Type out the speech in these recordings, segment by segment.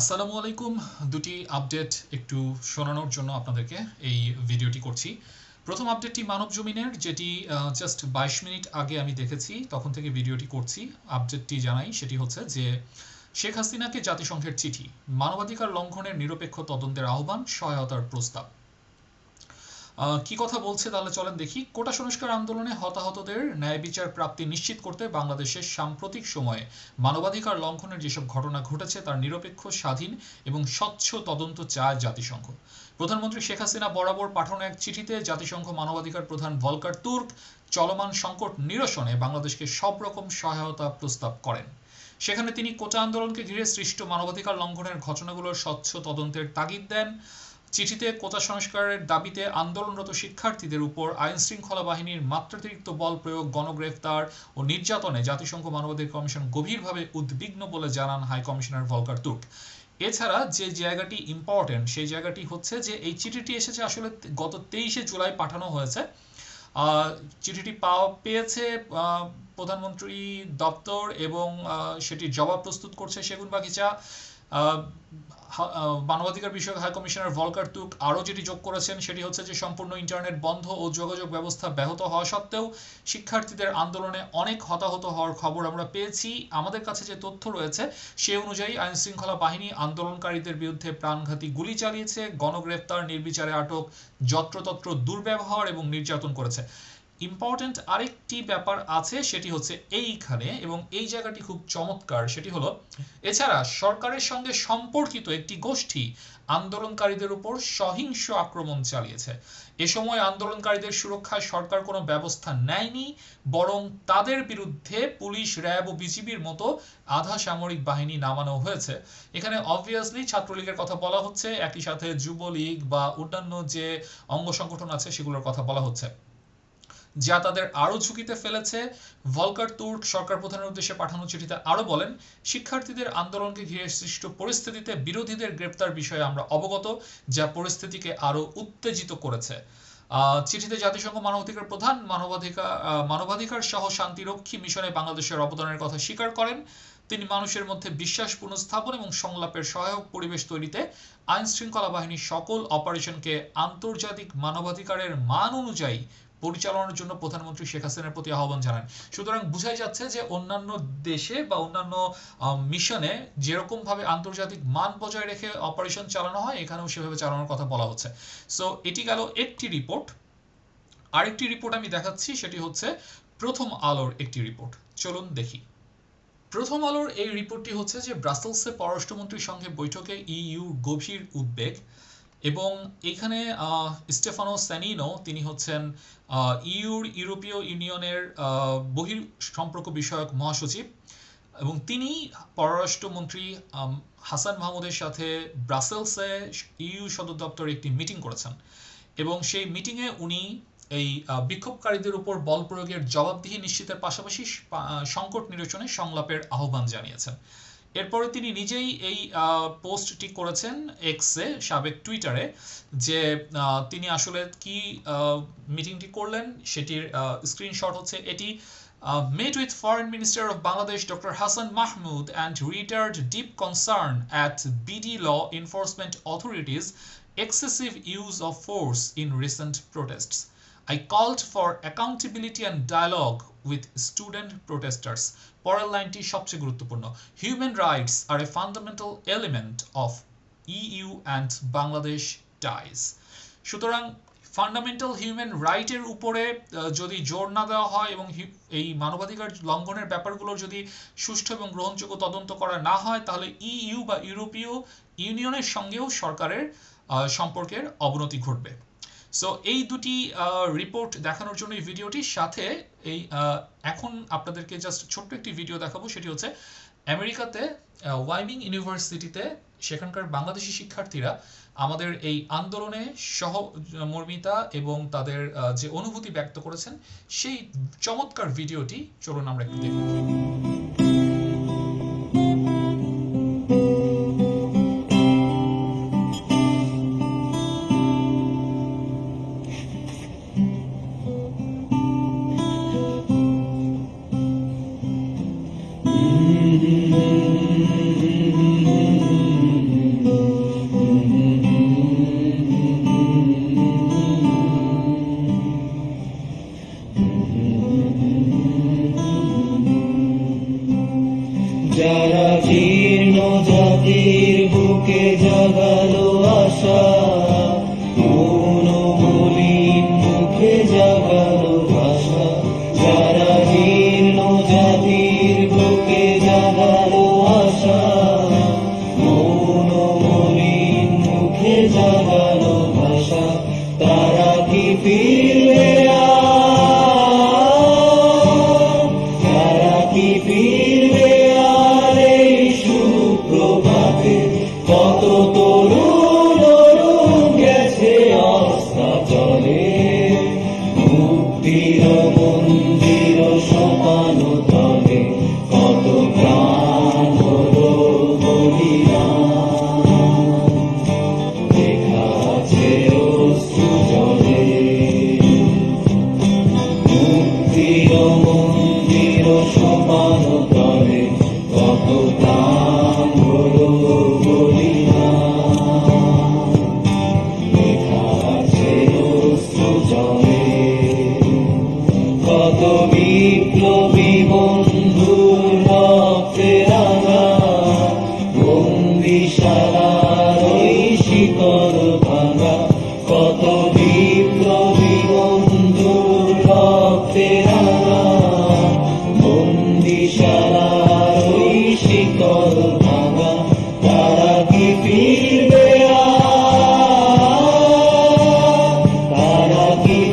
আসসালামু আলাইকুম। দুটি আপডেট একটু শোনানোর জন্য আপনাদেরকে এই ভিডিওটি করছি। প্রথম আপডেটটি মানব জমিনের, যেটি জাস্ট বাইশ মিনিট আগে আমি দেখেছি, তখন থেকে ভিডিওটি করছি। আপডেটটি জানাই, সেটি হচ্ছে যে শেখ হাসিনাকে জাতিসংঘের চিঠি, মানবাধিকার লঙ্ঘনের নিরপেক্ষ তদন্তের আহ্বান, সহায়তার প্রস্তাব। কি কথা বলছে তাহলে চলেন দেখি। কোটা সংস্কার আন্দোলনে হতাহতদের ন্যায় বিচার প্রাপ্তি নিশ্চিত করতে বাংলাদেশের সাম্প্রতিক সময়ে মানবাধিকার লঙ্ঘনের যেসব ঘটনা ঘটেছে তার নিরপেক্ষ, স্বাধীন এবং স্বচ্ছ তদন্ত চায় জাতিসংঘ। প্রধানমন্ত্রী শেখ হাসিনা বরাবর পাঠানো এক চিঠিতে জাতিসংঘ মানবাধিকার প্রধান ভলকার তুর্ক চলমান সংকট নিরসনে বাংলাদেশকে সব রকম সহায়তা প্রস্তাব করেন। সেখানে তিনি কোটা আন্দোলনকে ঘিরে সৃষ্ট মানবাধিকার লঙ্ঘনের ঘটনাগুলোর স্বচ্ছ তদন্তের তাগিদ দেন। চিঠিতে কোটা সংস্কারের দাবিতে আন্দোলনরত শিক্ষার্থীদের উপর আইন শৃঙ্খলা বাহিনীর মাত্রাতিরিক্ত বল প্রয়োগ, গণগ্রেফতার ও নির্যাতনে জাতিসংঘ মানবাধিকার কমিশন গভীরভাবে উদ্বিগ্ন বলে জানান হাই কমিশনার ভলকার তুর্ক। এছাড়া যে জায়গাটি ইম্পর্টেন্ট সেই জায়গাটি হচ্ছে যে এই চিঠিটি এসেছে আসলে গত তেইশে জুলাই পাঠানো হয়েছে। চিঠিটি পাওয়া পেয়েছে প্রধানমন্ত্রী, দপ্তর এবং সেটির জবাব প্রস্তুত করছে সেগুন বাগিচা মানবাধিকার বিষয়ক হাই কমিশনার ভলকার তুক আরও যেটি যোগ করেছেন, সেটি হচ্ছে যে সম্পূর্ণ ইন্টারনেট বন্ধ ও যোগাযোগ ব্যবস্থা ব্যাহত হওয়া সত্ত্বেও শিক্ষার্থীদের আন্দোলনে অনেক হতাহত হওয়ার খবর আমরা পেয়েছি। আমাদের কাছে যে তথ্য রয়েছে, সে অনুযায়ী আইন শৃঙ্খলা বাহিনী আন্দোলনকারীদের বিরুদ্ধে প্রাণঘাতী গুলি চালিয়েছে, গণগ্রেফতার, নির্বিচারে আটক, যত্রতত্র দুর্ব্যবহার এবং নির্যাতন করেছে। ইম্পর্ট্যান্ট আরেকটি ব্যাপার আছে, সেটি হচ্ছে এইখানে, এবং এই জায়গাটি খুব চমৎকার, সেটি হলো, এছাড়া সরকারের সঙ্গে সম্পর্কিত একটি গোষ্ঠী আন্দোলনকারীদের উপর সহিংস আক্রমণ চালিয়েছে। এ সময় আন্দোলনকারীদের সুরক্ষায় সরকার কোনো ব্যবস্থা নেয়নি, বরং তাদের বিরুদ্ধে পুলিশ, র্যাব ও বিজিবির মতো আধা সামরিক বাহিনী নামানো হয়েছে। এখানে অবভিয়াসলি ছাত্রলীগের কথা বলা হচ্ছে, একই সাথে যুবলীগ বা অন্যান্য যে অঙ্গ সংগঠন আছে, সেগুলোর কথা বলা হচ্ছে। যা তাদের আরও ঝুঁকিতে ফেলেছে। ভলকার তুর্ক সরকার প্রধানের উদ্দেশ্যে পাঠানো চিঠিতে আরও বলেন, শিক্ষার্থীদের আন্দোলনকে ঘিরে সৃষ্ট পরিস্থিতিতে বিরোধীদের গ্রেপ্তার বিষয়ে আমরা অবগত, যা পরিস্থিতিকে আরও উত্তেজিত করেছে। চিঠিতে জাতিসংঘ মানবাধিকার প্রধান মানবাধিকার মানবাধিকার সহ শান্তিরক্ষী মিশনে বাংলাদেশের অবদানের কথা স্বীকার করেন। তিনি মানুষের মধ্যে বিশ্বাস পুনঃস্থাপন এবং সংলাপের সহায়ক পরিবেশ তৈরিতে আইন শৃঙ্খলা বাহিনীর সকল অপারেশনকে আন্তর্জাতিক মানবাধিকারের মান অনুযায়ী পরিচালনার জন্য প্রধানমন্ত্রী শেখ হাসিনার প্রতি আহ্বান জানান। সুতরাং বোঝাই যাচ্ছে যে অন্যান্য দেশে বা অন্যান্য মিশনে যেরকম ভাবে আন্তর্জাতিক মান বজায় রেখে অপারেশন চালানো হয়, এখানেও সেভাবে চালানোর কথা বলা হচ্ছে। সো এটি গেল একটি রিপোর্ট। আরেকটি রিপোর্ট আমি দেখাচ্ছি, সেটি হচ্ছে প্রথম আলোর একটি রিপোর্ট। চলুন দেখি। প্রথম আলোর এই রিপোর্টটি হচ্ছে যে ব্রাসেলসে পররাষ্ট্রমন্ত্রীর সঙ্গে বৈঠকে ইইউ গভীর উদ্বেগ। এবং এখানে স্টেফানো স্যানিনো, তিনি হচ্ছেন ইউর, ইউরোপীয় ইউনিয়নের বহির সম্পর্ক বিষয়ক মহাসচিব। এবং তিনি পররাষ্ট্রমন্ত্রী হাসান মাহমুদের সাথে ব্রাসেলসে ইউ সদর দপ্তরে একটি মিটিং করেছেন। এবং সেই মিটিংয়ে উনি এই বিক্ষোভকারীদের উপর বল প্রয়োগের জবাবদিহি নিশ্চিতের পাশাপাশি সংকট নিরসনে সংলাপের আহ্বান জানিয়েছেন। এরপরে তিনি নিজেই এই পোস্টটি করেছেন এক্সে সাবেক টুইটারে যে তিনি আসলে কি মিটিংটি করলেন সেটির স্ক্রিনশট হচ্ছে এটি uh, met with Foreign Minister of Bangladesh Dr. Hassan Mahmood and reitered deep concern at BD law enforcement authorities' excessive use of force in recent protests. I called for accountability and dialogue with student protesters. পরের লাইনটি সবচেয়ে গুরুত্বপূর্ণ। Human rights are a fundamental element of EU and Bangladesh ties সুতরাং fundamental human রাইটের উপরে যদি জোর না দেওয়া হয় এবং এই মানবাধিকার লঙ্ঘনের ব্যাপারগুলোর যদি সুষ্ঠু এবং গ্রহণযোগ্য তদন্ত করা না হয়, তাহলে ইইউ বা ইউরোপীয় ইউনিয়নের সঙ্গেও সরকারের সম্পর্কের অবনতি ঘটবে। সো এই দুটি রিপোর্ট দেখানোর জন্য এই ভিডিওটির সাথে এই এখন আপনাদেরকে জাস্ট ছোট্ট একটি ভিডিও দেখাবো, সেটি হচ্ছে আমেরিকাতে ওয়াইমিং ইউনিভার্সিটিতে সেখানকার বাংলাদেশি শিক্ষার্থীরা আমাদের এই আন্দোলনে সহমর্মিতা এবং তাদের যে অনুভূতি ব্যক্ত করেছেন, সেই চমৎকার ভিডিওটি চলুন আমরা একটু দেখি। jagat মুক্তির মন্দির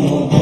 Senhor.